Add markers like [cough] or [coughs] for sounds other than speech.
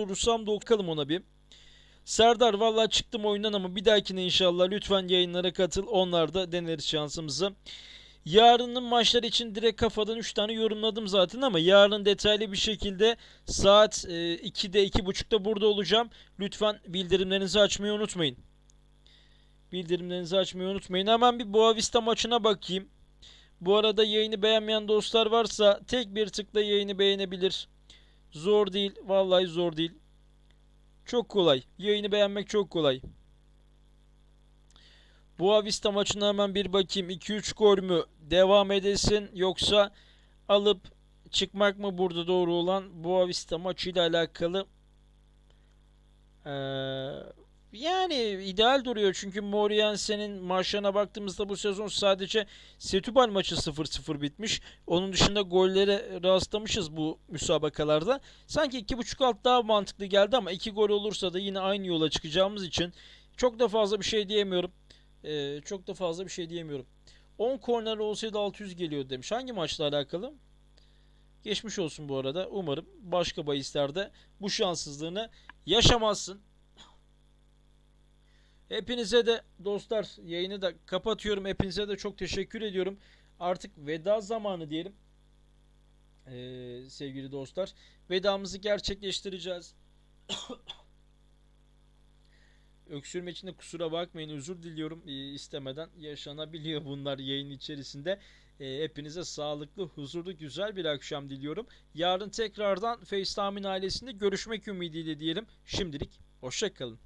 durursam da okalım ona bir. Serdar vallahi çıktım oyundan ama bir dahakine inşallah lütfen yayınlara katıl. Onlar da deneriz şansımızı. Yarının maçlar için direkt kafadan 3 tane yorumladım zaten ama yarın detaylı bir şekilde saat e, 2'de 2.30'da burada olacağım. Lütfen bildirimlerinizi açmayı unutmayın. Bildirimlerinizi açmayı unutmayın. Hemen bir Boavista maçına bakayım. Bu arada yayını beğenmeyen dostlar varsa tek bir tıkla yayını beğenebilir. Zor değil. Vallahi zor değil. Çok kolay. Yayını beğenmek çok kolay. Boavista maçına hemen bir bakayım. 2-3 gol mü? Devam edesin yoksa alıp çıkmak mı burada doğru olan Boavista maçıyla alakalı Ee, yani ideal duruyor çünkü Moriense'nin maçlarına baktığımızda bu sezon sadece Setúbal maçı 0-0 bitmiş. Onun dışında gollere rastlamışız bu müsabakalarda. Sanki 2.5 alt daha mantıklı geldi ama 2 gol olursa da yine aynı yola çıkacağımız için çok da fazla bir şey diyemiyorum. Ee, çok da fazla bir şey diyemiyorum. 10 korner olsaydı 600 geliyor demiş. Hangi maçla alakalı? Geçmiş olsun bu arada. Umarım başka bahislerde bu şanssızlığını yaşamazsın. Hepinize de dostlar yayını da kapatıyorum. Hepinize de çok teşekkür ediyorum. Artık veda zamanı diyelim. Ee, sevgili dostlar. Vedamızı gerçekleştireceğiz. [coughs] Öksürme için de kusura bakmayın özür diliyorum Ee, istemeden yaşanabiliyor bunlar yayın içerisinde. Ee, hepinize sağlıklı, huzurlu, güzel bir akşam diliyorum. Yarın tekrardan FaceTime'in ailesinde görüşmek ümidiyle diyelim. Şimdilik hoşçakalın.